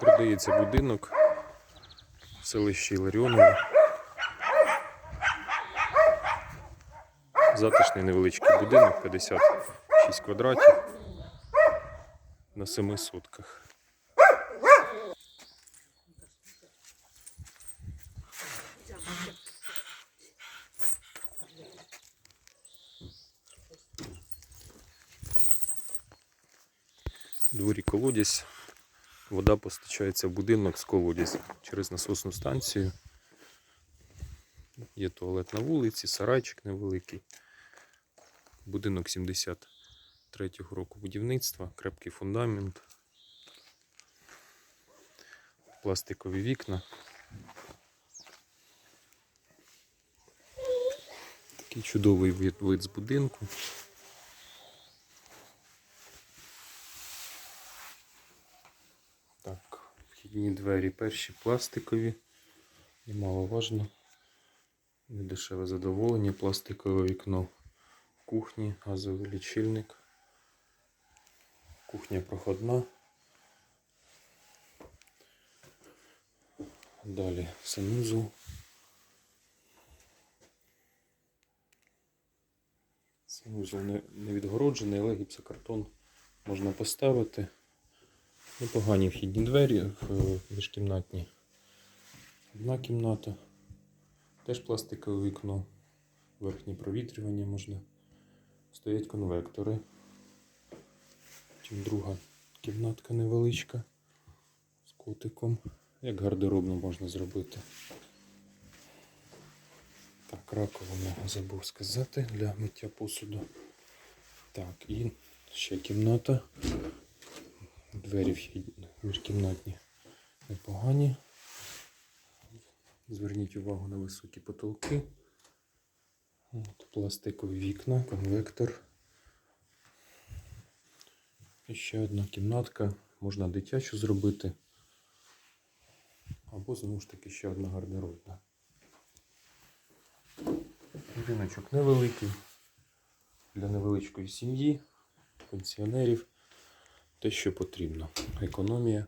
Продається будинок в селищі Іларіоново. Затишний невеличкий будинок, 56 квадратів на 7 сутках. Дворі колодязь. Вода постачається в будинок з колодязя через насосну станцію. Є туалет на вулиці, сарайчик невеликий. Будинок 73-го року будівництва, крепкий фундамент, пластикові вікна. Такий чудовий вид з будинку. Вхідні двері перші пластикові. Немаловажно. Недешеве задоволення, пластикове вікно в кухні, газовий лічильник. Кухня проходна. Далі санузел. Санузел не, не відгороджений, але гіпсокартон можна поставити. Непогані вхідні двері в е, міжкімнатні. Одна кімната. Теж пластикове вікно. Верхнє провітрювання можна. Стоять конвектори. Потім друга кімнатка невеличка з котиком. Як гардеробну можна зробити. Так, раковину забув сказати для миття посуду. Так, і ще кімната. Двері міжкімнатні непогані. Зверніть увагу на високі потолки. От, пластикові вікна, конвектор. І ще одна кімнатка. Можна дитячу зробити. Або знову ж таки ще одна гардеробна. Будиночок невеликий. Для невеличкої сім'ї, пенсіонерів. Те, що потрібно. Економія